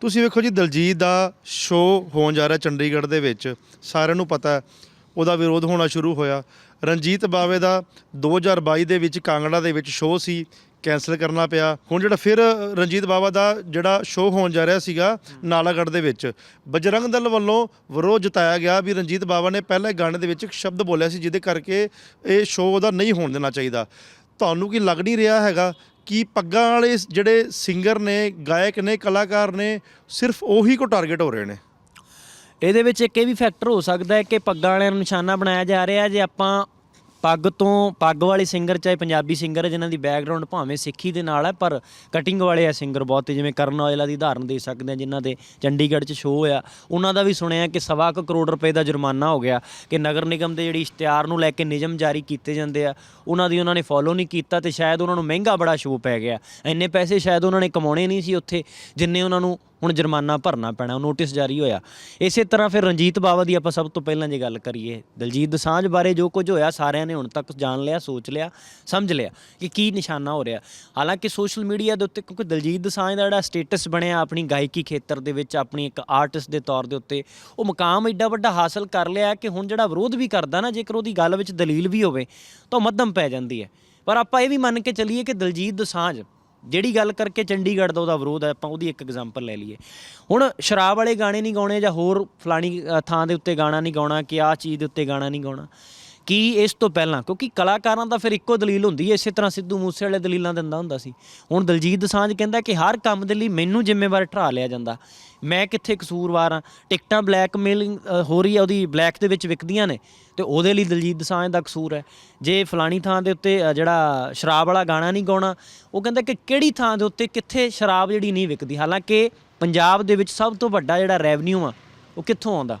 ਤੁਸੀਂ ਵੇਖੋ ਜੀ, ਦਲਜੀਤ ਦਾ ਸ਼ੋਅ ਹੋਣ ਜਾ ਰਿਹਾ ਚੰਡੀਗੜ੍ਹ ਦੇ ਵਿੱਚ। ਸਾਰਿਆਂ ਨੂੰ ਪਤਾ ਉਹਦਾ ਵਿਰੋਧ ਹੋਣਾ ਸ਼ੁਰੂ ਹੋਇਆ। ਰਣਜੀਤ ਬਾਵੇ ਦਾ 2022 ਦੇ ਵਿੱਚ ਕਾਂਗੜਾ ਦੇ ਵਿੱਚ ਸ਼ੋਅ ਸੀ ਕੈਨਸਲ ਕਰਨਾ ਪਿਆ। ਹੁਣ ਜਿਹੜਾ ਫਿਰ ਰਣਜੀਤ ਬਾਵਾ ਦਾ ਜਿਹੜਾ ਸ਼ੋਅ ਹੋਣ ਜਾ ਰਿਹਾ ਸੀਗਾ, ਨਾਲਾਗੜ੍ਹ ਦੇ ਵਿੱਚ। ਬਜਰੰਗ ਦਲ ਵੱਲੋਂ ਵਿਰੋਧ ਜਤਾਇਆ ਗਿਆ ਵੀ ਰਣਜੀਤ ਬਾਵਾ ਨੇ ਪਹਿਲੇ ਗਾਣੇ ਦੇ ਵਿੱਚ ਇੱਕ ਸ਼ਬਦ ਬੋਲਿਆ ਸੀ, ਜਿਹਦੇ ਕਰਕੇ ਇਹ ਸ਼ੋਅ ਉਹਦਾ ਨਹੀਂ ਹੋਣ ਦੇਣਾ ਚਾਹੀਦਾ। ਤੁਹਾਨੂੰ ਕੀ ਲੱਗ ਨਹੀਂ ਰਿਹਾ ਹੈਗਾ ਕਿ ਪੱਗਾਂ ਵਾਲੇ ਜਿਹੜੇ ਸਿੰਗਰ ਨੇ, ਗਾਇਕ ਨੇ, ਕਲਾਕਾਰ ਨੇ, ਸਿਰਫ ਉਹੀ ਕੋ ਟਾਰਗੇਟ ਹੋ ਰਹੇ ਨੇ? ਇਹਦੇ ਵਿੱਚ ਇੱਕ ਇਹ ਵੀ ਫੈਕਟਰ ਹੋ ਸਕਦਾ ਹੈ ਕਿ ਪੱਗਾਂ ਵਾਲਿਆਂ ਨੂੰ ਨਿਸ਼ਾਨਾ ਬਣਾਇਆ ਜਾ ਰਿਹਾ, ਜੇ ਆਪਾਂ ਪੱਗ ਤੋਂ, ਪੱਗ ਵਾਲੇ ਸਿੰਗਰ ਚਾਹੇ ਪੰਜਾਬੀ ਸਿੰਗਰ ਹੈ ਜਿਨ੍ਹਾਂ ਦੀ ਬੈਕਗ੍ਰਾਉਂਡ ਭਾਵੇਂ ਸਿੱਖੀ ਦੇ ਨਾਲ ਹੈ ਪਰ ਕਟਿੰਗ ਵਾਲੇ ਆ ਸਿੰਗਰ ਬਹੁਤ ਜਿਵੇਂ ਕਰਨ ਔਜਲਾ ਦੀ ਉਦਾਹਰਨ ਦੇ ਸਕਦੇ ਆ, ਜਿਨ੍ਹਾਂ ਦੇ ਚੰਡੀਗੜ੍ਹ 'ਚ ਸ਼ੋਅ ਆ। ਉਹਨਾਂ ਦਾ ਵੀ ਸੁਣਿਆ ਕਿ ਸਵਾ ਕੁ ਕਰੋੜ ਰੁਪਏ ਦਾ ਜੁਰਮਾਨਾ ਹੋ ਗਿਆ ਕਿ ਨਗਰ ਨਿਗਮ ਦੇ ਜਿਹੜੀ ਇਸ਼ਤਿਹਾਰ ਨੂੰ ਲੈ ਕੇ ਨਿਯਮ ਜਾਰੀ ਕੀਤੇ ਜਾਂਦੇ ਆ, ਉਹਨਾਂ ਦੀ ਉਹਨਾਂ ਨੇ ਫੋਲੋ ਨਹੀਂ ਕੀਤਾ ਤੇ ਸ਼ਾਇਦ ਉਹਨਾਂ ਨੂੰ ਮਹਿੰਗਾ ਬੜਾ ਸ਼ੋਅ ਪੈ ਗਿਆ। ਇੰਨੇ ਪੈਸੇ ਸ਼ਾਇਦ ਉਹਨਾਂ ਨੇ ਕਮਾਉਣੇ ਨਹੀਂ ਸੀ ਉੱਥੇ, ਜਿੰਨੇ ਉਹਨਾਂ ਨੂੰ ਹੁਣ ਜੁਰਮਾਨਾ ਭਰਨਾ ਪੈਣਾ ਨੋਟਿਸ ਜਾਰੀ ਹੋਇਆ। ਇਸੇ ਤਰ੍ਹਾਂ ਫਿਰ ਰਣਜੀਤ ਬਾਵਾ ਦੀ ਆਪਾਂ ਸਭ ਤੋਂ ਪਹਿਲਾਂ ਜੇ ਗੱਲ ਕਰੀਏ, ਦਲਜੀਤ ਦਸਾਂਝ ਬਾਰੇ ਜੋ ਕੁਝ ਹੋਇਆ, ਸਾਰਿਆਂ ਨੇ ਹੁਣ ਤੱਕ ਜਾਣ ਲਿਆ, ਸੋਚ ਲਿਆ, ਸਮਝ ਲਿਆ ਕਿ ਕੀ ਨਿਸ਼ਾਨਾ ਹੋ ਰਿਹਾ। ਹਾਲਾਂਕਿ ਸੋਸ਼ਲ ਮੀਡੀਆ ਦੇ ਉੱਤੇ ਕਿਉਂਕਿ ਦਲਜੀਤ ਦਸਾਂਝ ਦਾ ਜਿਹੜਾ ਸਟੇਟਸ ਬਣਿਆ ਆਪਣੀ ਗਾਇਕੀ ਖੇਤਰ ਦੇ ਵਿੱਚ, ਆਪਣੀ ਇੱਕ ਆਰਟਿਸਟ ਦੇ ਤੌਰ ਦੇ ਉੱਤੇ, ਉਹ ਮੁਕਾਮ ਐਡਾ ਵੱਡਾ ਹਾਸਲ ਕਰ ਲਿਆ ਕਿ ਹੁਣ ਜਿਹੜਾ ਵਿਰੋਧ ਵੀ ਕਰਦਾ ਨਾ, ਜੇਕਰ ਉਹਦੀ ਗੱਲ ਵਿੱਚ ਦਲੀਲ ਵੀ ਹੋਵੇ, ਤਾਂ ਉਹ ਮੱਧਮ ਪੈ ਜਾਂਦੀ ਹੈ। ਪਰ ਆਪਾਂ ਇਹ ਵੀ ਮੰਨ ਕੇ ਚੱਲੀਏ ਕਿ ਦਲਜੀਤ ਦਸਾਂਝ ਜਿਹੜੀ ਗੱਲ ਕਰਕੇ ਚੰਡੀਗੜ੍ਹ ਦਾ ਉਹਦਾ ਵਿਰੋਧ ਹੈ, ਆਪਾਂ ਉਹਦੀ ਇੱਕ ਐਗਜ਼ਾਮਪਲ ਲੈ ਲਈਏ। ਹੁਣ ਸ਼ਰਾਬ ਵਾਲੇ ਗਾਣੇ ਨਹੀਂ ਗਾਉਣੇ ਜਾਂ ਹੋਰ ਫਲਾਣੀ ਥਾਂ ਦੇ ਉੱਤੇ ਗਾਣਾ ਨਹੀਂ ਗਾਉਣਾ ਕਿ ਆਹ ਚੀਜ਼ ਦੇ ਉੱਤੇ ਗਾਣਾ ਨਹੀਂ ਗਾਉਣਾ। ਕੀ ਇਸ ਤੋਂ ਪਹਿਲਾਂ? ਕਿਉਂਕਿ ਕਲਾਕਾਰਾਂ ਦਾ ਫਿਰ ਇੱਕੋ ਦਲੀਲ ਹੁੰਦੀ ਹੈ, ਇਸੇ ਤਰ੍ਹਾਂ ਸਿੱਧੂ ਮੂਸੇ ਵਾਲੇ ਦਲੀਲਾਂ ਦਿੰਦਾ ਹੁੰਦਾ ਸੀ। ਹੁਣ ਦਲਜੀਤ ਦਸਾਂਝ ਕਹਿੰਦਾ ਕਿ ਹਰ ਕੰਮ ਦੇ ਲਈ ਮੈਨੂੰ ਜ਼ਿੰਮੇਵਾਰ ਠਹਿਰਾ ਲਿਆ ਜਾਂਦਾ। ਮੈਂ ਕਿੱਥੇ ਕਸੂਰਵਾਰ ਆ ਟਿਕਟਾਂ ਬਲੈਕਮੇਲਿੰਗ ਹੋ ਰਹੀ ਹੈ, ਉਹਦੀ ਬਲੈਕ ਦੇ ਵਿੱਚ ਵਿਕਦੀਆਂ ਨੇ, ਤੇ ਉਹਦੇ ਲਈ ਦਲਜੀਤ ਦਸਾਂਝ ਦਾ ਕਸੂਰ ਹੈ। ਜੇ ਫਲਾਣੀ ਥਾਂ ਦੇ ਉੱਤੇ ਜਿਹੜਾ ਸ਼ਰਾਬ ਵਾਲਾ ਗਾਣਾ ਨਹੀਂ ਗਾਉਣਾ, ਉਹ ਕਹਿੰਦਾ ਕਿ ਕਿਹੜੀ ਥਾਂ ਦੇ ਉੱਤੇ ਕਿੱਥੇ ਸ਼ਰਾਬ ਜਿਹੜੀ ਨਹੀਂ ਵਿਕਦੀ? ਹਾਲਾਂਕਿ ਪੰਜਾਬ ਦੇ ਵਿੱਚ ਸਭ ਤੋਂ ਵੱਡਾ ਜਿਹੜਾ ਰੈਵਨਿਊ ਆ, ਉਹ ਕਿੱਥੋਂ ਆਉਂਦਾ?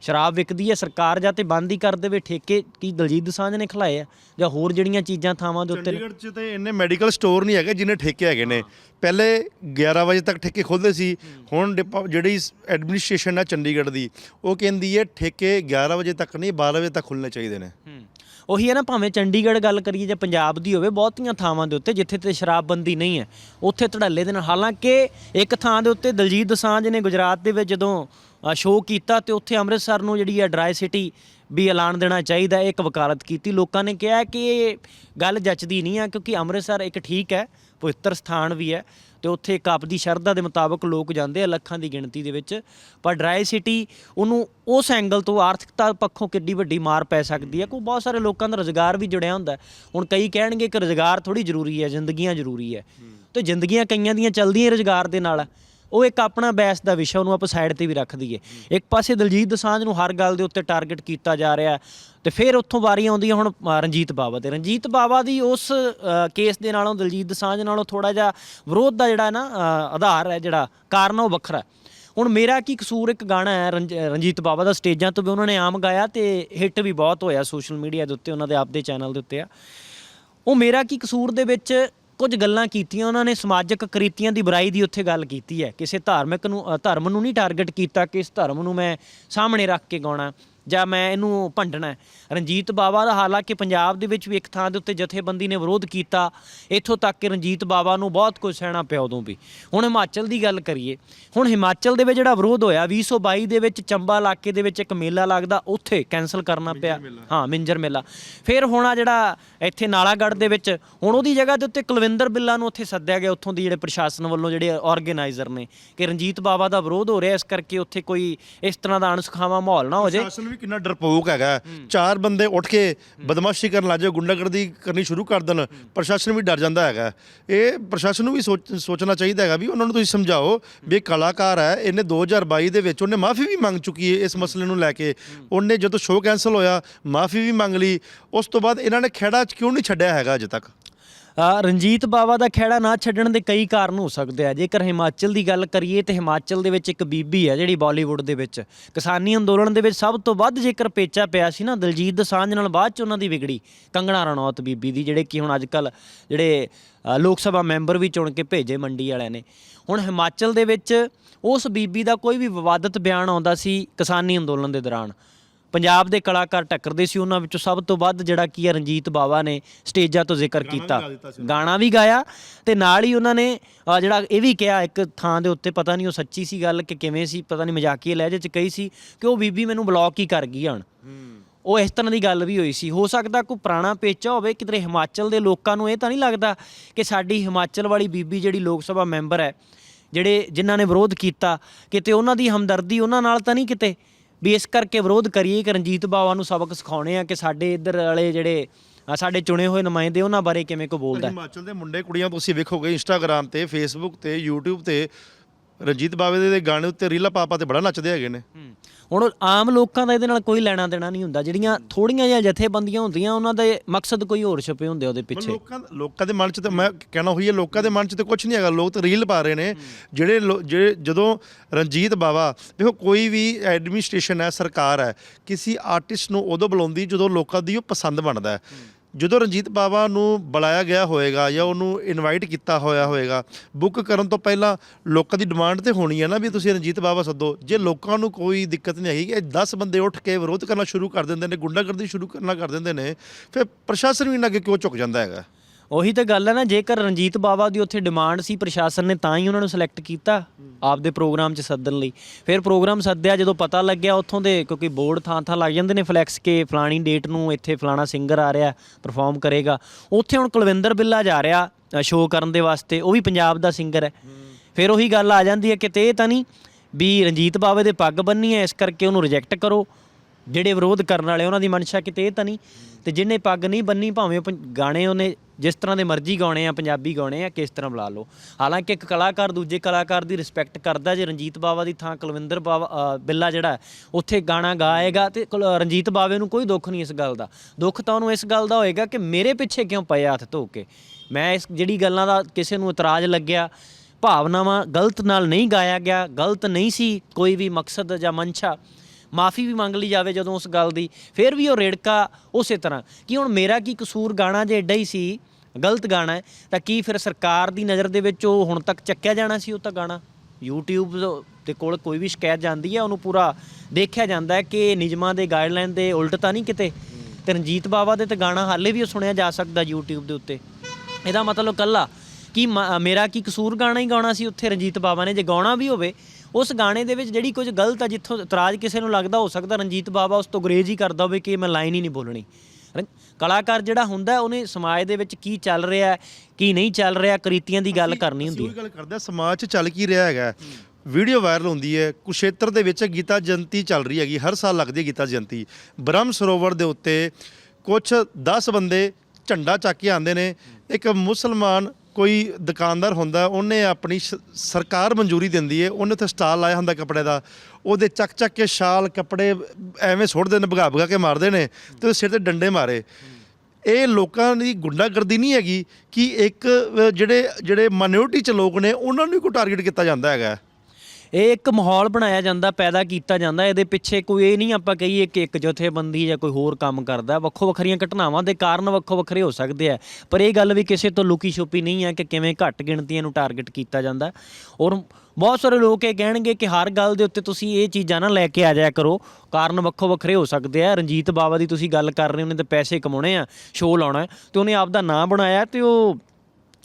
ਸ਼ਰਾਬ ਵਿਕਦੀ ਹੈ ਸਰਕਾਰ ਜਾਂ ਤੇ ਬੰਦ ਹੀ ਕਰ ਦੇਵੇ ਠੇਕੇ ਕੀ ਦਲਜੀਤ ਦਸਾਂਝ ਨੇ ਖਿਲਾਏ ਆ? ਜਾਂ ਹੋਰ ਜਿਹੜੀਆਂ ਚੀਜ਼ਾਂ ਥਾਵਾਂ ਦੇ ਉੱਤੇ ਚੰਡੀਗੜ੍ਹ 'ਚ ਤੇ ਇੰਨੇ ਮੈਡੀਕਲ ਸਟੋਰ ਨਹੀਂ ਹੈਗੇ ਜਿੰਨੇ ਠੇਕੇ ਹੈਗੇ ਨੇ। ਪਹਿਲੇ 11 ਵਜੇ ਤੱਕ ਠੇਕੇ ਖੁੱਲਦੇ ਸੀ ਹੁਣ ਡਿਪਾ- ਜਿਹੜੀ ਐਡਮਿਨਿਸਟ੍ਰੇਸ਼ਨ ਹੈ ਚੰਡੀਗੜ੍ਹ ਦੀ ਉਹ ਕਹਿੰਦੀ ਹੈ ਠੇਕੇ 11 ਵਜੇ ਤੱਕ ਨਹੀਂ 12 ਵਜੇ ਤੱਕ ਖੁੱਲਣੇ ਚਾਹੀਦੇ ਨੇ। ਹੂੰ। ਉਹੀ ਹੈ ਨਾ ਭਾਵੇਂ ਚੰਡੀਗੜ੍ਹ ਗੱਲ ਕਰੀਏ ਜਾਂ ਪੰਜਾਬ ਦੀ ਹੋਵੇ ਬਹੁਤੀਆਂ ਥਾਵਾਂ ਦੇ ਉੱਤੇ ਜਿੱਥੇ ਤੇ ਸ਼ਰਾਬਬੰਦੀ ਨਹੀਂ ਹੈ ਉੱਥੇ ਧੜੱਲੇ ਦੇ ਨਾਲ। ਹਾਲਾਂਕਿ ਇੱਕ ਥਾਂ ਦੇ ਉੱਤੇ ਦਲਜੀਤ ਦਸਾਂਝ ਨੇ ਗੁਜਰਾਤ ਦੇ ਵਿੱਚ ਜਦੋਂ ਸ਼ੋਅ ਕੀਤਾ ਤੇ ਉੱਥੇ ਅੰਮ੍ਰਿਤਸਰ ਨੂੰ ਜਿਹੜੀ ਹੈ ਡਰਾਈ ਸਿਟੀ ਵੀ ਐਲਾਨ ਦੇਣਾ ਚਾਹੀਦਾ ਇੱਕ ਵਕਾਲਤ ਕੀਤੀ ਲੋਕਾਂ ਨੇ ਕਿਹਾ ਕਿ ਇਹ ਗੱਲ ਜੱਚਦੀ ਨਹੀਂ ਆ ਕਿਉਂਕਿ ਅੰਮ੍ਰਿਤਸਰ ਇੱਕ ਠੀਕ ਹੈ ਪਵਿੱਤਰ ਸਥਾਨ ਵੀ ਹੈ ਤੇ ਉੱਥੇ ਇੱਕ ਆਪਦੀ ਸ਼ਰਧਾ ਦੇ ਮੁਤਾਬਕ ਲੋਕ ਜਾਂਦੇ ਆ ਲੱਖਾਂ ਦੀ ਗਿਣਤੀ ਦੇ ਵਿੱਚ ਪਰ ਡਰਾਈ ਸਿਟੀ ਉਹਨੂੰ ਉਸ ਐਂਗਲ ਤੋਂ ਆਰਥਿਕਤਾ ਪੱਖੋਂ ਕਿੱਡੀ ਵੱਡੀ ਮਾਰ ਪੈ ਸਕਦੀ ਹੈ ਕੋਈ ਬਹੁਤ ਸਾਰੇ ਲੋਕਾਂ ਦਾ ਰੋਜ਼ਗਾਰ ਵੀ ਜੁੜਿਆ ਹੁੰਦਾ ਹੈ। ਹੁਣ ਕਈ ਕਹਿਣਗੇ ਕਿ ਰੋਜ਼ਗਾਰ ਥੋੜੀ ਜ਼ਰੂਰੀ ਹੈ ਜ਼ਿੰਦਗੀਆਂ ਜ਼ਰੂਰੀ ਹੈ ਤੇ ਜ਼ਿੰਦਗੀਆਂ ਕਈਆਂ ਦੀਆਂ ਚੱਲਦੀਆਂ ਰੋਜ਼ਗਾਰ ਦੇ ਨਾਲ। ਉਹ ਇੱਕ ਆਪਣਾ ਬਹਿਸ ਦਾ ਵਿਸ਼ਾ, ਉਹਨੂੰ ਆਪਾਂ ਸਾਈਡ ਤੇ ਵੀ ਰੱਖ ਦਈਏ। ਇੱਕ ਪਾਸੇ ਦਲਜੀਤ ਦਸਾਂਝ ਨੂੰ ਹਰ ਗੱਲ ਦੇ ਉੱਤੇ ਟਾਰਗੇਟ ਕੀਤਾ ਜਾ ਰਿਹਾ ਹੈ, ਤੇ ਫਿਰ ਉੱਥੋਂ ਵਾਰੀ ਆਉਂਦੀ ਹੈ ਹੁਣ ਰਣਜੀਤ ਬਾਵਾ ਤੇ। ਰਣਜੀਤ ਬਾਵਾ ਦੀ ਉਸ ਕੇਸ ਦੇ ਨਾਲੋਂ, ਦਲਜੀਤ ਦਸਾਂਝ ਨਾਲੋਂ ਥੋੜਾ ਜਿਹਾ ਵਿਰੋਧ ਦਾ ਜਿਹੜਾ ਨਾ ਆਧਾਰ ਹੈ, ਜਿਹੜਾ ਕਾਰਨ ਉਹ ਵੱਖਰਾ ਹੁਣ ਮੇਰਾ ਕੀ ਕਸੂਰ ਇੱਕ ਗਾਣਾ ਹੈ, ਰਣਜ- ਰਣਜੀਤ ਬਾਵਾ ਦਾ ਸਟੇਜਾਂ ਤੋਂ ਵੀ ਉਹਨਾਂ ਨੇ ਆਮ ਗਾਇਆ ਤੇ ਹਿੱਟ ਵੀ ਬਹੁਤ ਹੋਇਆ ਸੋਸ਼ਲ ਮੀਡੀਆ ਦੇ ਉੱਤੇ, ਉਹਨਾਂ ਦੇ ਆਪਦੇ ਚੈਨਲ ਦੇ ਉੱਤੇ ਆ। ਉਹ ਮੇਰਾ ਕੀ ਕਸੂਰ ਦੇ ਵਿੱਚ ਕੁਝ ਗੱਲਾਂ ਕੀਤੀਆਂ ਉਹਨਾਂ ਨੇ ਸਮਾਜਿਕ ਕ੍ਰਿਤੀਆਂ ਦੀ ਬੁਰਾਈ ਦੀ ਉੱਥੇ ਗੱਲ ਕੀਤੀ ਹੈ। ਕਿਸੇ ਧਾਰਮਿਕ ਨੂੰ ਅ, ਧਰਮ ਨੂੰ ਨਹੀਂ ਟਾਰਗੇਟ ਕੀਤਾ ਕਿ ਇਸ ਧਰਮ ਨੂੰ ਮੈਂ ਸਾਹਮਣੇ ਰੱਖ ਕੇ ਗਾਉਣਾ। ਜਾਂ ਮੈਂ ਇਹਨੂੰ ਭੰਡਣਾ। ਰਣਜੀਤ ਬਾਵਾ ਦਾ ਹਾਲਾਂਕਿ ਪੰਜਾਬ ਦੇ ਵਿੱਚ ਵੀ ਇੱਕ ਥਾਂ ਦੇ ਉੱਤੇ ਜਥੇਬੰਦੀ ਨੇ ਵਿਰੋਧ ਕੀਤਾ ਇੱਥੋਂ ਤੱਕ ਕਿ ਰਣਜੀਤ ਬਾਵਾ ਨੂੰ ਬਹੁਤ ਕੁਝ ਸਹਿਣਾ ਪਿਆ ਉਦੋਂ ਵੀ। ਹੁਣ ਹਿਮਾਚਲ ਦੀ ਗੱਲ ਕਰੀਏ ਹੁਣ ਹਿਮਾਚਲ ਦੇ ਵਿੱਚ ਜਿਹੜਾ ਵਿਰੋਧ ਹੋਇਆ 2022 ਦੇ ਵਿੱਚ ਚੰਬਾ ਇਲਾਕੇ ਦੇ ਵਿੱਚ ਇੱਕ ਮੇਲਾ ਲੱਗਦਾ ਉੱਥੇ ਕੈਨਸਲ ਕਰਨਾ ਪਿਆ। ਹਾਂ ਮਿੰਜਰ ਮੇਲਾ। ਫਿਰ ਹੁਣ ਆ ਜਿਹੜਾ ਇੱਥੇ ਨਾਲਾਗੜ੍ਹ ਦੇ ਵਿੱਚ ਹੁਣ ਉਹਦੀ ਜਗ੍ਹਾ ਦੇ ਉੱਤੇ ਕੁਲਵਿੰਦਰ ਬਿੱਲਾ ਨੂੰ ਉੱਥੇ ਸੱਦਿਆ ਗਿਆ ਉੱਥੋਂ ਦੀ ਜਿਹੜੇ ਪ੍ਰਸ਼ਾਸਨ ਵੱਲੋਂ ਜਿਹੜੇ ਆਰਗੇਨਾਈਜ਼ਰ ਨੇ ਕਿ ਰਣਜੀਤ ਬਾਵਾ ਦਾ ਵਿਰੋਧ ਹੋ ਰਿਹਾ ਇਸ ਕਰਕੇ ਉੱਥੇ ਕੋਈ ਇਸ ਤਰ੍ਹਾਂ ਦਾ ਅਣਸੁਖਾਵਾ ਮਾਹੌਲ ਨਾ ਹੋ ਜਾਏ। ਕਿੰਨਾ ਡਰਪੋਕ ਹੈਗਾ। ਚਾਰ ਬੰਦੇ ਉੱਠ ਕੇ ਬਦਮਾਸ਼ੀ ਕਰਨ ਲੱਜੇ ਗੁੰਡਾਗਰਦੀ ਕਰਨੀ ਸ਼ੁਰੂ ਕਰ ਦੇਣ, ਪ੍ਰਸ਼ਾਸਨ ਵੀ ਡਰ ਜਾਂਦਾ ਹੈਗਾ। ਇਹ ਪ੍ਰਸ਼ਾਸਨ ਨੂੰ ਵੀ ਸੋਚ- ਸੋਚਣਾ ਚਾਹੀਦਾ ਹੈਗਾ ਵੀ ਉਹਨਾਂ ਨੂੰ ਤੁਸੀਂ ਸਮਝਾਓ ਵੀ ਕਲਾਕਾਰ ਹੈ, ਇਹਨੇ 2022 ਦੇ ਵਿੱਚ ਉਹਨੇ ਮਾਫੀ ਵੀ ਮੰਗ ਚੁੱਕੀ ਹੈ ਇਸ ਮਸਲੇ ਨੂੰ ਲੈ ਕੇ। ਉਹਨੇ ਜਦੋਂ ਸ਼ੋਅ ਕੈਨਸਲ ਹੋਇਆ, ਮਾਫੀ ਵੀ ਮੰਗ ਲਈ। ਉਸ ਤੋਂ ਬਾਅਦ ਇਹਨਾਂ ਨੇ ਖੇੜਾ ਕਿਉਂ ਨਹੀਂ ਛੱਡਿਆ ਹੈਗਾ ਅਜੇ ਤੱਕ? ਰਣਜੀਤ ਬਾਵਾ ਦਾ ਖਹਿੜਾ ਨਾ ਛੱਡਣ ਦੇ ਕਈ ਕਾਰਨ ਹੋ ਸਕਦੇ ਆ। ਜੇਕਰ ਹਿਮਾਚਲ ਦੀ ਗੱਲ ਕਰੀਏ ਤੇ ਹਿਮਾਚਲ ਦੇ ਵਿੱਚ ਇੱਕ ਬੀਬੀ ਹੈ ਜਿਹੜੀ ਬਾਲੀਵੁੱਡ ਦੇ ਵਿੱਚ। ਕਿਸਾਨੀ ਅੰਦੋਲਨ ਦੇ ਵਿੱਚ ਸਭ ਤੋਂ ਵੱਧ ਜੇਕਰ ਪੇਚਾ ਪਿਆ ਸੀ ਨਾ, ਦਲਜੀਤ ਦਸਾਂਝ ਨਾਲ ਬਾਅਦ ਚ ਉਹਨਾਂ ਦੀ ਵਿਗੜੀ। ਕੰਗਣਾ ਰਣੌਤ ਬੀਬੀ ਦੀ, ਜਿਹੜੇ ਕਿ ਹੁਣ ਅੱਜ ਕੱਲ ਜਿਹੜੇ ਲੋਕ ਸਭਾ ਮੈਂਬਰ ਵੀ ਚੁਣ ਕੇ ਭੇਜੇ ਮੰਡੀ ਵਾਲਿਆਂ ਨੇ। ਹੁਣ ਹਿਮਾਚਲ ਦੇ ਵਿੱਚ ਉਸ ਬੀਬੀ ਦਾ ਕੋਈ ਵੀ ਵਿਵਾਦਤ ਬਿਆਨ ਆਉਂਦਾ ਸੀ ਕਿਸਾਨੀ ਅੰਦੋਲਨ ਦੇ ਦੌਰਾਨ। ਪੰਜਾਬ ਦੇ ਕਲਾਕਾਰ ਟੱਕਰਦੇ ਸੀ ਉਹਨਾਂ ਵਿੱਚੋਂ ਸਭ ਤੋਂ ਵੱਧ ਜਿਹੜਾ ਕੀ ਹੈ ਰਣਜੀਤ ਬਾਵਾ ਨੇ ਸਟੇਜਾਂ ਤੋਂ ਜ਼ਿਕਰ ਕੀਤਾ। ਗਾਣਾ ਵੀ ਗਾਇਆ ਤੇ ਨਾਲ ਹੀ ਉਹਨਾਂ ਨੇ ਅ, ਜਿਹੜਾ ਇਹ ਵੀ ਕਿਹਾ ਇੱਕ ਥਾਂ ਦੇ ਉੱਤੇ ਪਤਾ ਨਹੀਂ ਉਹ ਸੱਚੀ ਸੀ ਗੱਲ ਕਿ ਕਿਵੇਂ ਸੀ ਪਤਾ ਨਹੀਂ ਮਜ਼ਾਕੀਆ ਲਹਿਜੇ 'ਚ ਕਹੀ ਸੀ ਕਿ ਉਹ ਬੀਬੀ ਮੈਨੂੰ ਬਲੌਕ ਹੀ ਕਰ ਗਈ ਹਣ। ਉਹ ਇਸ ਤਰ੍ਹਾਂ ਦੀ ਗੱਲ ਵੀ ਹੋਈ ਸੀ। ਹੋ ਸਕਦਾ ਕੋਈ ਪੁਰਾਣਾ ਪੇਚਾ ਹੋਵੇ ਕਿਤੇ ਹਿਮਾਚਲ ਦੇ ਲੋਕਾਂ ਨੂੰ ਇਹ ਤਾਂ ਨਹੀਂ ਲੱਗਦਾ ਕਿ ਸਾਡੀ ਹਿਮਾਚਲ ਵਾਲੀ ਬੀਬੀ ਜਿਹੜੀ ਲੋਕ ਸਭਾ ਮੈਂਬਰ ਹੈ ਜਿਹੜੇ ਜਿਨ੍ਹਾਂ ਨੇ ਵਿਰੋਧ ਕੀਤਾ ਕਿਤੇ ਉਹਨਾਂ ਦੀ ਹਮਦਰਦੀ ਉਹਨਾਂ ਨਾਲ ਤਾਂ ਨਹੀਂ ਕਿਤੇ? ਵੀ ਇਸ ਕਰਕੇ ਵਿਰੋਧ ਕਰੀਏ ਕਿ ਰਣਜੀਤ ਬਾਵਾ ਨੂੰ ਸਬਕ ਸਿਖਾਉਣੇ ਆ ਕਿ ਸਾਡੇ ਇੱਧਰ ਵਾਲੇ ਜਿਹੜੇ ਆ ਸਾਡੇ ਚੁਣੇ ਹੋਏ ਨੁਮਾਇੰਦੇ ਉਹਨਾਂ ਬਾਰੇ ਕਿਵੇਂ ਕੋ ਬੋਲਦਾ ਹੈ। ਹਿਮਾਚਲ ਦੇ ਮੁੰਡੇ ਕੁੜੀਆਂ ਤੁਸੀਂ ਵੇਖੋਗੇ ਇੰਸਟਾਗ੍ਰam ਤੇ ਫੇਸਬੁੱਕ ਤੇ, YouTube ਤੇ ਰਣਜੀਤ ਬਾਵੇ ਦੇ ਗਾਣੇ ਉੱਤੇ ਰੀਲਾ ਪਾਪਾ ਤੇ ਬੜਾ ਨੱਚਦੇ ਹੈਗੇ ਨੇ। ਹੁਣ ਆਮ ਲੋਕਾਂ ਦਾ ਇਹਦੇ ਨਾਲ ਕੋਈ ਲੈਣਾ ਦੇਣਾ ਨਹੀਂ ਹੁੰਦਾ। ਜਿਹੜੀਆਂ ਥੋੜੀਆਂ ਜਿਹੀਆਂ ਜਥੇਬੰਦੀਆਂ ਹੁੰਦੀਆਂ ਉਹਨਾਂ ਦੇ ਮਕਸਦ ਕੋਈ ਹੋਰ ਛੁਪੇ ਹੁੰਦੇ ਉਹਦੇ ਪਿੱਛੇ। ਲੋਕਾਂ ਲੋਕਾਂ ਦੇ ਮਨ 'ਚ ਤਾਂ ਮੈਂ ਕਹਿਣਾ ਹੋਈ ਹੈ ਲੋਕਾਂ ਦੇ ਮਨ 'ਚ ਤਾਂ ਕੁਝ ਨਹੀਂ ਹੈਗਾ। ਲੋਕ ਤਾਂ ਰੀਲ ਪਾ ਰਹੇ ਨੇ। ਜਿਹੜੇ ਲੋ- ਜਿਹੜੇ ਜਦੋਂ ਰਣਜੀਤ ਬਾਵਾ ਦੇਖੋ ਕੋਈ ਵੀ ਐਡਮਿਨਿਸਟ੍ਰੇਸ਼ਨ ਹੈ ਸਰਕਾਰ ਹੈ ਕਿਸੇ ਆਰਟਿਸਟ ਨੂੰ ਉਦੋਂ ਬੁਲਾਉਂਦੀ ਜਦੋਂ ਲੋਕਾਂ ਦੀ ਉਹ ਪਸੰਦ ਬਣਦਾ ਹੈ। ਜਦੋਂ ਰਣਜੀਤ ਬਾਵਾ ਨੂੰ ਬੁਲਾਇਆ ਗਿਆ ਹੋਏਗਾ ਜਾਂ ਉਹਨੂੰ ਇਨਵਾਈਟ ਕੀਤਾ ਹੋਇਆ ਹੋਏਗਾ ਬੁੱਕ ਕਰਨ ਤੋਂ ਪਹਿਲਾਂ ਲੋਕਾਂ ਦੀ ਡਿਮਾਂਡ ਤੇ ਹੋਣੀ ਹੈ ਨਾ ਵੀ ਤੁਸੀਂ ਰਣਜੀਤ ਬਾਵਾ ਸੱਦੋ। ਜੇ ਲੋਕਾਂ ਨੂੰ ਕੋਈ ਦਿੱਕਤ ਨਹੀਂ ਹੈਗੀ ਇਹ 10 ਬੰਦੇ ਉੱਠ ਕੇ ਵਿਰੋਧ ਕਰਨਾ ਸ਼ੁਰੂ ਕਰ ਦਿੰਦੇ ਨੇ, ਗੁੰਡਾਗਰਦੀ ਸ਼ੁਰੂ ਕਰਨਾ ਕਰ ਦਿੰਦੇ ਨੇ, ਫਿਰ ਪ੍ਰਸ਼ਾਸਨ ਵੀ ਇਹਨਾਂ ਅੱਗੇ ਕਿਉਂ ਝੁਕ ਜਾਂਦਾ ਹੈਗਾ? ਉਹੀ ਤਾਂ ਗੱਲ ਹੈ ਨਾ, ਜੇਕਰ ਰਣਜੀਤ ਬਾਵਾ ਦੀ ਉੱਥੇ ਡਿਮਾਂਡ ਸੀ, ਪ੍ਰਸ਼ਾਸਨ ਨੇ ਤਾਂ ਹੀ ਉਹਨਾਂ ਨੂੰ ਸਿਲੈਕਟ ਕੀਤਾ ਆਪਦੇ ਪ੍ਰੋਗਰਾਮ 'ਚ ਸੱਦਣ ਲਈ। ਫਿਰ ਪ੍ਰੋਗਰਾਮ ਸੱਦਿਆ, ਜਦੋਂ ਪਤਾ ਲੱਗਿਆ ਉੱਥੋਂ ਦੇ, ਕਿਉਂਕਿ ਬੋਰਡ ਥਾਂ ਥਾਂ ਲੱਗ ਜਾਂਦੇ ਨੇ ਫਲੈਕਸ ਕੇ, ਫਲਾਣੀ ਡੇਟ ਨੂੰ ਇੱਥੇ ਫਲਾਣਾ ਸਿੰਗਰ ਆ ਰਿਹਾ ਪਰਫਾਰਮ ਕਰੇਗਾ। ਉੱਥੇ ਹੁਣ ਕੁਲਵਿੰਦਰ ਬਿੱਲਾ ਜਾ ਰਿਹਾ ਸ਼ੋਅ ਕਰਨ ਦੇ ਵਾਸਤੇ, ਉਹ ਵੀ ਪੰਜਾਬ ਦਾ ਸਿੰਗਰ ਹੈ। ਫਿਰ ਉਹੀ ਗੱਲ ਆ ਜਾਂਦੀ ਹੈ ਕਿ ਤੇ ਇਹ ਤਾਂ ਨਹੀਂ ਵੀ ਰਣਜੀਤ ਬਾਵੇ ਦੇ ਪੱਗ ਬੰਨੀ ਹੈ, ਇਸ ਕਰਕੇ ਉਹਨੂੰ ਰਿਜੈਕਟ ਕਰੋ। ਜਿਹੜੇ ਵਿਰੋਧ ਕਰਨ ਵਾਲੇ ਉਹਨਾਂ ਦੀ ਮਨਸ਼ਾ ਕਿਤੇ ਇਹ ਤਾਂ ਨਹੀਂ। ਤੇ ਜਿਹਨੇ ਪੱਗ ਨਹੀਂ ਬੰਨੀ, ਭਾਵੇਂ ਉਹ ਪੰ- ਗਾਣੇ ਉਹਨੇ ਜਿਸ ਤਰ੍ਹਾਂ ਦੇ ਮਰਜ਼ੀ ਗਾਉਣੇ ਆ, ਪੰਜਾਬੀ ਗਾਉਣੇ ਆ, ਕਿਸ ਤਰ੍ਹਾਂ ਬੁਲਾ ਲਓ। ਹਾਲਾਂਕਿ ਇੱਕ ਕਲਾਕਾਰ ਦੂਜੇ ਕਲਾਕਾਰ ਦੀ ਰਿਸਪੈਕਟ ਕਰਦਾ ਜੇ ਰਣਜੀਤ ਬਾਵਾ ਦੀ ਥਾਂ ਕੁਲਵਿੰਦਰ ਬਾਵਾ ਬਿੱਲਾ ਜਿਹੜਾ ਉੱਥੇ ਗਾਣਾ ਗਾਏਗਾ ਤੇ ਕੁਲ- ਰਣਜੀਤ ਬਾਵੇ ਨੂੰ ਕੋਈ ਦੁੱਖ ਨਹੀਂ ਇਸ ਗੱਲ ਦਾ। ਦੁੱਖ ਤਾਂ ਉਹਨੂੰ ਇਸ ਗੱਲ ਦਾ ਹੋਏਗਾ ਕਿ ਮੇਰੇ ਪਿੱਛੇ ਕਿਉਂ ਪਏ ਹੱਥ ਧੋ ਕੇ? ਮੈਂ ਇਸ ਜਿਹੜੀ ਗੱਲਾਂ ਦਾ ਕਿਸੇ ਨੂੰ ਇਤਰਾਜ਼ ਲੱਗਿਆ, ਭਾਵਨਾਵਾਂ ਗਲਤ ਨਾਲ ਨਹੀਂ ਗਾਇਆ ਗਿਆ, ਗਲਤ ਨਹੀਂ ਸੀ ਕੋਈ ਵੀ ਮਕਸਦ ਜਾਂ ਮਨਸ਼ਾ। ਮਾਫੀ ਵੀ ਮੰਗ ਲਈ ਜਾਵੇ ਜਦੋਂ ਉਸ ਗੱਲ ਦੀ, ਫਿਰ ਵੀ ਉਹ ਰੇੜਕਾ ਉਸੇ ਤਰ੍ਹਾਂ। ਕਿ ਹੁਣ ਮੇਰਾ ਕੀ ਕਸੂਰ ਗਾਣਾ ਜੇ ਐਡਾ ਹੀ ਸੀ, ਗਲਤ ਗਾਣਾ ਹੈ, ਤਾਂ ਕੀ ਫਿਰ ਸਰਕਾਰ ਦੀ ਨਜ਼ਰ ਦੇ ਵਿੱਚ ਉਹ ਹੁਣ ਤੱਕ ਚੱਕਿਆ ਜਾਣਾ ਸੀ ਉਹ ਤਾਂ ਗਾਣਾ? YouTube ਦੇ ਕੋਲ ਕੋਈ ਵੀ ਸ਼ਿਕਾਇਤ ਜਾਂਦੀ ਹੈ, ਉਹਨੂੰ ਪੂਰਾ ਦੇਖਿਆ ਜਾਂਦਾ ਹੈ ਕਿ ਨਿਯਮਾਂ ਦੇ ਗਾਈਡਲਾਈਨ ਦੇ ਉਲਟ ਤਾਂ ਨਹੀਂ ਕਿਤੇ? ਤੇ ਰਣਜੀਤ ਬਾਵਾ ਦੇ ਤੇ ਗਾਣਾ ਹਾਲੇ ਵੀ ਉਹ ਸੁਣਿਆ ਜਾ ਸਕਦਾ YouTube ਦੇ ਉੱਤੇ। ਇਹਦਾ ਮਤਲਬ ਕੱਲਾ, ਕਿ ਮੇਰਾ ਕੀ ਕਸੂਰ ਗਾਣਾ ਹੀ ਗਾਉਣਾ ਸੀ ਉੱਥੇ ਰਣਜੀਤ ਬਾਵਾ ਨੇ? ਜੇ ਗਾਉਣਾ ਵੀ ਹੋਵੇ ਉਸ ਗਾਣੇ ਦੇ ਵਿੱਚ ਜਿਹੜੀ ਕੁਝ ਗਲਤ ਆ ਜਿੱਥੋਂ ਇਤਰਾਜ਼ ਕਿਸੇ ਨੂੰ ਲੱਗਦਾ ਹੋ ਸਕਦਾ ਰਣਜੀਤ ਬਾਵਾ ਉਸ ਤੋਂ ਗੁਰੇਜ਼ ਹੀ ਕਰਦਾ ਹੋਵੇ ਕਿ ਮੈਂ ਲਾਈਨ ਹੀ ਨਹੀਂ ਬੋਲਣੀ। ਕਲਾਕਾਰ ਜਿਹੜਾ ਹੁੰਦਾ ਉਹਨੇ ਸਮਾਜ ਦੇ ਵਿੱਚ ਕੀ ਚੱਲ ਰਿਹਾ ਕੀ ਨਹੀਂ ਚੱਲ ਰਿਹਾ ਕਰੀਤੀਆਂ ਦੀ ਗੱਲ ਕਰਨੀ ਹੁੰਦੀ ਉਹੀ ਹੈ। ਗੱਲ ਕਰਦੇ ਸਮਾਜ 'ਚ ਚੱਲ ਕੀ ਰਿਹਾ ਹੈਗਾ। ਵੀਡੀਓ ਵਾਇਰਲ ਹੁੰਦੀ ਹੈ ਕੁਸ਼ੇਤਰ ਦੇ ਵਿੱਚ ਗੀਤਾ ਜਯੰਤੀ ਚੱਲ ਰਹੀ ਹੈਗੀ ਹਰ ਸਾਲ ਲੱਗਦੀ ਹੈ ਗੀਤਾ ਜਯੰਤੀ। ਬ੍ਰਹਮ ਸਰੋਵਰ ਦੇ ਉੱਤੇ ਕੁਝ 10 ਬੰਦੇ ਝੰਡਾ ਚੱਕ ਕੇ ਆਉਂਦੇ ਨੇ। ਇੱਕ ਮੁਸਲਮਾਨ ਕੋਈ ਦੁਕਾਨਦਾਰ ਹੁੰਦਾ, ਉਹਨੇ ਆਪਣੀ ਸ਼- ਸਰਕਾਰ ਮਨਜ਼ੂਰੀ ਦਿੰਦੀ ਹੈ ਉਹਨੇ ਉੱਥੇ ਸਟਾਲ ਲਾਇਆ ਹੁੰਦਾ ਕੱਪੜੇ ਦਾ, ਉਹਦੇ ਚੱਕ ਚੱਕ ਕੇ ਸ਼ਾਲ ਕੱਪੜੇ ਐਵੇਂ ਸੁੱਟਦੇ ਨੇ ਭਗਾ ਭਗਾ ਕੇ ਮਾਰਦੇ ਨੇ ਤੇ ਉਹਦੇ ਸਿਰ ਤੇ ਡੰਡੇ ਮਾਰੇ। ਇਹ ਲੋਕਾਂ ਦੀ ਗੁੰਡਾਗਰਦੀ ਨਹੀਂ ਹੈਗੀ ਕਿ ਇੱਕ ਜਿਹੜੇ ਜਿਹੜੇ ਮਾਈਨੋਰਿਟੀ ਚ ਲੋਕ ਨੇ, ਉਹਨਾਂ ਨੂੰ ਕੋਈ ਟਾਰਗੇਟ ਕੀਤਾ ਜਾਂਦਾ ਹੈਗਾ। ਇਹ ਇੱਕ ਮਾਹੌਲ ਬਣਾਇਆ ਜਾਂਦਾ, ਪੈਦਾ ਕੀਤਾ ਜਾਂਦਾ, ਇਹਦੇ ਪਿੱਛੇ ਕੋਈ ਇਹ ਨਹੀਂ ਆਪਾਂ ਕਹੀਏ ਕਿ ਇੱਕ ਜਥੇਬੰਦੀ ਜਾਂ ਕੋਈ ਹੋਰ ਕੰਮ ਕਰਦਾ। ਵੱਖੋ ਵੱਖਰੀਆਂ ਘਟਨਾਵਾਂ ਦੇ ਕਾਰਨ ਵੱਖੋ ਵੱਖਰੇ ਹੋ ਸਕਦੇ ਆ। ਪਰ ਇਹ ਗੱਲ ਵੀ ਕਿਸੇ ਤੋਂ ਲੁਕੀ ਛੁਪੀ ਨਹੀਂ ਹੈ ਕਿ ਕਿਵੇਂ ਘੱਟ ਗਿਣਤੀਆਂ ਨੂੰ ਟਾਰਗੇਟ ਕੀਤਾ ਜਾਂਦਾ। ਔਰ ਬਹੁਤ ਸਾਰੇ ਲੋਕ ਇਹ ਕਹਿਣਗੇ ਕਿ ਹਰ ਗੱਲ ਦੇ ਉੱਤੇ ਤੁਸੀਂ ਇਹ ਚੀਜ਼ਾਂ ਨਾ ਲੈ ਕੇ ਆ ਜਾਇਆ ਕਰੋ। ਕਾਰਨ ਵੱਖੋ ਵੱਖਰੇ ਹੋ ਸਕਦੇ ਆ। ਰਣਜੀਤ ਬਾਵਾ ਦੀ ਤੁਸੀਂ ਗੱਲ ਕਰ ਰਹੇ ਹੋ, ਉਹਨੇ ਤਾਂ ਪੈਸੇ ਕਮਾਉਣੇ ਆ ਸ਼ੋਅ ਲਾਉਣਾ। ਹੈ ਤੇ ਉਹਨੇ ਆਪ ਦਾ ਨਾਂ ਬਣਾਇਆ ਤੇ ਉਹ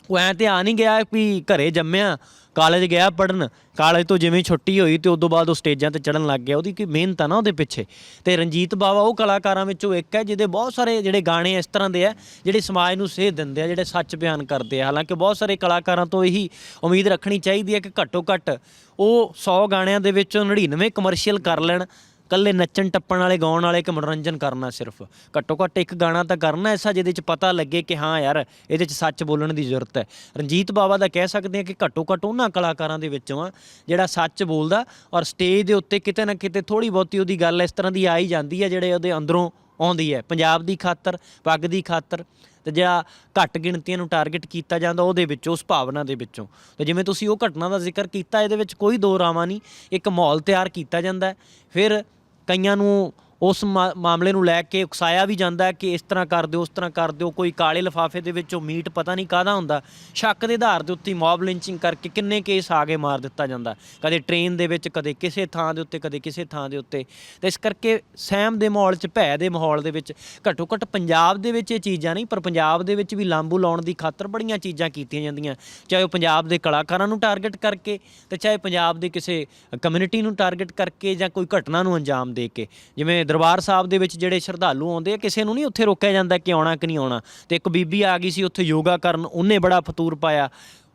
ਉਹ ਐਂ ਤੇ ਆ ਨਹੀਂ ਗਿਆ ਵੀ ਘਰੇ ਜੰਮਿਆ। ਕਾਲਜ ਗਿਆ ਪੜਨ ਕਾਲਜ ਤੋਂ ਜਿਵੇਂ ਛੁੱਟੀ ਹੋਈ ਤੇ ਉਦੋਂ ਬਾਅਦ ਉਹ ਸਟੇਜਾਂ ਤੇ ਚੜਨ ਲੱਗ ਗਿਆ, ਉਹਦੀ ਕੀ ਮਿਹਨਤ ਆ ਨਾ ਉਹਦੇ ਪਿੱਛੇ। ਤੇ ਰਣਜੀਤ ਬਾਵਾ ਉਹ ਕਲਾਕਾਰਾਂ ਵਿੱਚੋਂ ਇੱਕ ਹੈ, ਜਿਹਦੇ ਬਹੁਤ ਸਾਰੇ ਜਿਹੜੇ ਗਾਣੇ ਇਸ ਤਰ੍ਹਾਂ ਦੇ ਆ, ਜਿਹੜੇ ਸਮਾਜ ਨੂੰ ਸੇਧ ਦਿੰਦੇ ਆ, ਜਿਹੜੇ ਸੱਚ ਬਿਆਨ ਕਰਦੇ ਆ। ਹਾਲਾਂਕਿ ਬਹੁਤ ਸਾਰੇ ਕਲਾਕਾਰਾਂ ਤੋਂ ਇਹੀ ਉਮੀਦ ਰੱਖਣੀ ਚਾਹੀਦੀ ਹੈ ਕਿ ਘੱਟੋ ਘੱਟ ਉਹ 100 ਗਾਣਿਆਂ ਦੇ ਵਿੱਚੋਂ 99 ਕਮਰਸ਼ੀਅਲ ਕਰ ਲੈਣ ਕੱਲੇ ਨੱਚਣ ਟੱਪਣ ਵਾਲੇ, ਗਾਉਣ ਵਾਲੇ ਇੱਕ ਮਨੋਰੰਜਨ ਕਰਨਾ ਸਿਰਫ। ਘੱਟੋ ਘੱਟ ਇੱਕ ਗਾਣਾ ਤਾਂ ਕਰਨਾ ਐਸਾ, ਜਿਹਦੇ ਚ ਪਤਾ ਲੱਗੇ ਕਿ ਹਾਂ ਯਾਰ, ਇਹਦੇ ਚ ਸੱਚ ਬੋਲਣ ਦੀ ਜ਼ਰੂਰਤ ਹੈ। ਰਣਜੀਤ ਬਾਵਾ ਦਾ ਕਹਿ ਸਕਦੇ ਆ ਕਿ ਘੱਟੋ ਘੱਟ ਉਹਨਾਂ ਕਲਾਕਾਰਾਂ ਦੇ ਵਿੱਚੋਂ ਆ, ਜਿਹੜਾ ਸੱਚ ਬੋਲਦਾ ਔਰ ਸਟੇਜ ਦੇ ਉੱਤੇ ਕਿਤੇ ਨਾ ਕਿਤੇ ਥੋੜੀ ਬਹੁਤੀ ਉਹਦੀ ਗੱਲ ਇਸ ਤਰ੍ਹਾਂ ਦੀ ਆ ਹੀ ਜਾਂਦੀ ਹੈ, ਜਿਹੜੇ ਉਹਦੇ ਅੰਦਰੋਂ ਆਉਂਦੀ ਹੈ। ਪੰਜਾਬ ਦੀ ਖਾਤਰ, ਪੱਗ ਦੀ ਖਾਤਰ ਤੇ ਜਿਹੜਾ ਘੱਟ ਗਿਣਤੀਆਂ ਨੂੰ ਟਾਰਗੇਟ ਕੀਤਾ ਜਾਂਦਾ ਉਹਦੇ ਵਿੱਚ, ਉਸ ਭਾਵਨਾ ਦੇ ਵਿੱਚੋਂ। ਤੇ ਜਿਵੇਂ ਤੁਸੀਂ ਉਹ ਘਟਨਾ ਦਾ ਜ਼ਿਕਰ ਕੀਤਾ, ਇਹਦੇ ਵਿੱਚ ਕੋਈ ਦੋ ਰਾਵਾਂ ਨਹੀਂ, ਇੱਕ ਮਾਹੌਲ ਤਿਆਰ ਕੀਤਾ ਜਾਂਦਾ ਫਿਰ ਕਈਆਂ ਨੂੰ ਉਸ ਮਾ- ਮਾਮਲੇ ਨੂੰ ਲੈ ਕੇ ਉਕਸਾਇਆ ਵੀ ਜਾਂਦਾ ਕਿ ਇਸ ਤਰ੍ਹਾਂ ਕਰ ਦਿਓ, ਉਸ ਤਰ੍ਹਾਂ ਕਰ ਦਿਓ, ਕੋਈ ਕਾਲੇ ਲਿਫਾਫੇ ਦੇ ਵਿੱਚੋਂ ਮੀਟ ਪਤਾ ਨਹੀਂ ਕਾਹਦਾ ਹੁੰਦਾ। ਸ਼ੱਕ ਦੇ ਆਧਾਰ ਦੇ ਉੱਤੇ ਮੌਬ ਲਿੰਚਿੰਗ ਕਰਕੇ ਕਿੰਨੇ ਕੇਸ ਆ ਕੇ ਮਾਰ ਦਿੱਤਾ ਜਾਂਦਾ। ਕਦੇ ਟ੍ਰੇਨ ਦੇ ਵਿੱਚ, ਕਦੇ ਕਿਸੇ ਥਾਂ ਦੇ ਉੱਤੇ, ਕਦੇ ਕਿਸੇ ਥਾਂ ਦੇ ਉੱਤੇ। ਤੇ ਇਸ ਕਰਕੇ ਸਹਿਮ ਦੇ ਮਾਹੌਲ 'ਚ, ਭੈ ਦੇ ਮਾਹੌਲ ਦੇ ਵਿੱਚ, ਘੱਟੋ ਘੱਟ ਪੰਜਾਬ ਦੇ ਵਿੱਚ ਇਹ ਚੀਜ਼ਾਂ ਨਹੀਂ, ਪਰ ਪੰਜਾਬ ਦੇ ਵਿੱਚ ਵੀ ਲਾਂਬੂ ਲਾਉਣ ਦੀ ਖਾਤਰ ਬੜੀਆਂ ਚੀਜ਼ਾਂ ਕੀਤੀਆਂ ਜਾਂਦੀਆਂ। ਚਾਹੇ ਉਹ ਪੰਜਾਬ ਦੇ ਕਲਾਕਾਰਾਂ ਨੂੰ ਟਾਰਗੇਟ ਕਰਕੇ ਤੇ ਚਾਹੇ ਪੰਜਾਬ ਦੇ ਕਿਸੇ ਕਮਿਊਨਿਟੀ ਨੂੰ ਟਾਰਗੇਟ ਕਰਕੇ ਜਾਂ ਕੋਈ ਘਟਨਾ ਨੂੰ ਅੰਜਾਮ ਦੇ ਕੇ। ਜਿਵੇਂ ਦਰਬਾਰ ਸਾਹਿਬ ਦੇ ਵਿੱਚ ਜਿਹੜੇ ਸ਼ਰਧਾਲੂ ਆਉਂਦੇ ਆ, ਕਿਸੇ ਨੂੰ ਨਹੀਂ ਉੱਥੇ ਰੋਕਿਆ ਜਾਂਦਾ ਕਿ ਆਉਣਾ ਕਿ ਨਹੀਂ ਆਉਣਾ। ਤੇ ਇੱਕ ਬੀਬੀ ਆ ਗਈ ਸੀ ਉੱਥੇ ਯੋਗਾ ਕਰਨ, ਉਹਨੇ ਬੜਾ ਫਤੂਰ ਪਾਇਆ।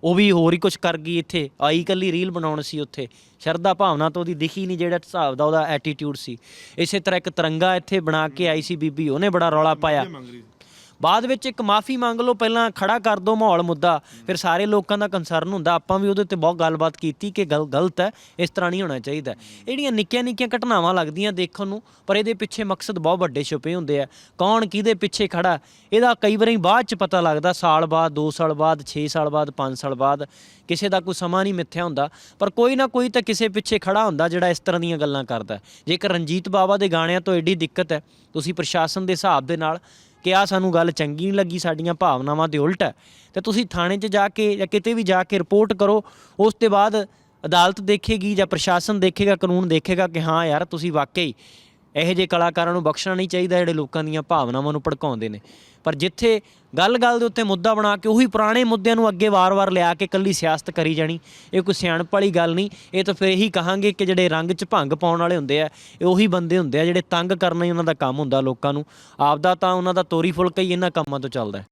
ਉਹ ਵੀ ਹੋਰ ਹੀ ਕੁਝ ਕਰ ਗਈ ਇੱਥੇ, ਆਈ ਕੱਲੀ ਰੀਲ ਬਣਾਉਣ ਸੀ ਉੱਥੇ। ਸ਼ਰਧਾ ਭਾਵਨਾ ਤਾਂ ਉਹਦੀ ਦਿਖੀ ਨਹੀਂ ਜਿਹੜਾ ਹਿਸਾਬ ਦਾ ਉਹਦਾ ਐਟੀਟਿਊਡ ਸੀ। ਇਸੇ ਤਰ੍ਹਾਂ ਇੱਕ ਤਿਰੰਗਾ ਇੱਥੇ ਬਣਾ ਕੇ ਆਈ ਸੀ ਬੀਬੀ, ਉਹਨੇ ਬੜਾ ਰੌਲਾ ਪਾਇਆ। ਬਾਅਦ ਵਿੱਚ ਇੱਕ ਮਾਫੀ ਮੰਗ ਲਓ, ਪਹਿਲਾਂ ਖੜਾ ਕਰ ਦਿਓ ਮਾਹੌਲ ਮੁੱਦਾ। ਫਿਰ ਸਾਰੇ ਲੋਕਾਂ ਦਾ ਕੰਸਰਨ ਹੁੰਦਾ। ਆਪਾਂ ਵੀ ਉਹਦੇ ਤੇ ਬਹੁਤ ਗੱਲਬਾਤ ਕੀਤੀ ਕਿ ਗੱਲ ਗਲਤ ਹੈ, ਇਸ ਤਰ੍ਹਾਂ ਨਹੀਂ ਹੋਣਾ ਚਾਹੀਦਾ। ਇਹ ਨਿੱਕੀਆਂ ਨਿੱਕੀਆਂ ਘਟਨਾਵਾਂ ਲੱਗਦੀਆਂ ਦੇਖਣ ਨੂੰ, ਪਰ ਇਹਦੇ ਪਿੱਛੇ ਮਕਸਦ ਬਹੁਤ ਵੱਡੇ ਛੁਪੇ ਹੁੰਦੇ ਆ। ਕੌਣ ਕਿਹਦੇ ਪਿੱਛੇ ਖੜਾ? ਇਹਦਾ ਕਈ ਵਾਰੀ ਬਾਅਦ ਚ ਪਤਾ ਲੱਗਦਾ, ਸਾਲ ਬਾਅਦ 2 ਸਾਲ ਬਾਅਦ 6 ਸਾਲ ਬਾਅਦ 5 ਸਾਲ ਬਾਅਦ। ਕਿਸੇ ਦਾ ਕੋਈ ਸਮਾਂ ਨਹੀਂ ਮਿੱਥਿਆ ਹੁੰਦਾ। ਪਰ ਕੋਈ ਨਾ ਕੋਈ ਤਾਂ ਕਿਸੇ ਪਿੱਛੇ ਖੜਾ ਹੁੰਦਾ ਜਿਹੜਾ ਇਸ ਤਰ੍ਹਾਂ ਦੀਆਂ ਗੱਲਾਂ ਕਰਦਾ। ਜੇਕਰ ਰਣਜੀਤ ਬਾਵਾ ਦੇ ਗਾਣਿਆਂ ਤੋਂ ਐਡੀ ਦਿੱਕਤ ਹੈ, ਤੁਸੀਂ ਪ੍ਰਸ਼ਾਸਨ ਦੇ ਹਿਸਾਬ ਦੇ ਨਾਲ ਕਿ ਆ ਸਾਨੂੰ ਗੱਲ ਚੰਗੀ ਨਹੀਂ ਲੱਗੀ, ਸਾਡੀਆਂ ਭਾਵਨਾਵਾਂ ਦੇ ਉਲਟ ਹੈ। ਤੇ ਤੁਸੀਂ ਥਾਣੇ 'ਚ ਜਾ ਕੇ ਜਾਂ ਕਿਤੇ ਵੀ ਜਾ ਕੇ ਰਿਪੋਰਟ ਕਰੋ, ਉਸ ਤੋਂ ਬਾਅਦ ਅਦਾਲਤ ਦੇਖੇਗੀ ਜਾਂ ਪ੍ਰਸ਼ਾਸਨ ਦੇਖੇਗਾ, ਕਾਨੂੰਨ ਦੇਖੇਗਾ ਕਿ ਹਾਂ ਯਾਰ, ਤੁਸੀਂ ਵਾਕਈ ਇਹੋ ਜਿਹੇ ਕਲਾਕਾਰਾਂ ਨੂੰ ਬਖਸ਼ਣਾ ਨਹੀਂ ਚਾਹੀਦਾ, ਜਿਹੜੇ ਲੋਕਾਂ ਦੀਆਂ ਭਾਵਨਾਵਾਂ ਨੂੰ ਭੜਕਾਉਂਦੇ ਨੇ। ਪਰ ਜਿੱਥੇ ਗੱਲ-ਗੱਲ ਦੇ ਉੱਤੇ ਮੁੱਦਾ ਬਣਾ ਕੇ ਉਹੀ ਪੁਰਾਣੇ ਮੁੱਦਿਆਂ ਨੂੰ ਅੱਗੇ ਵਾਰ-ਵਾਰ ਲਿਆ ਕੇ ਕੱਲੀ ਸਿਆਸਤ ਕਰੀ ਜਾਣੀ, ਇਹ ਕੋਈ ਸਿਆਣਪ ਵਾਲੀ ਗੱਲ ਨਹੀਂ। ਇਹ ਤਾਂ ਫਿਰ ਇਹੀ ਕਹਾਂਗੇ ਕਿ ਜਿਹੜੇ ਰੰਗ 'ਚ ਭੰਗ ਪਾਉਣ ਵਾਲੇ ਹੁੰਦੇ ਆ, ਇਹ ਉਹੀ ਬੰਦੇ ਹੁੰਦੇ ਆ ਜਿਹੜੇ ਤੰਗ ਕਰਨਾ ਹੀ ਉਹਨਾਂ ਦਾ ਕੰਮ ਹੁੰਦਾ ਲੋਕਾਂ ਨੂੰ। ਆਪਦਾ ਤਾਂ ਉਹਨਾਂ ਦਾ ਤੋਰੀ ਫੁਲਕਾ ਹੀ ਇਹਨਾਂ ਕੰਮਾਂ ਤੋਂ ਚੱਲਦਾ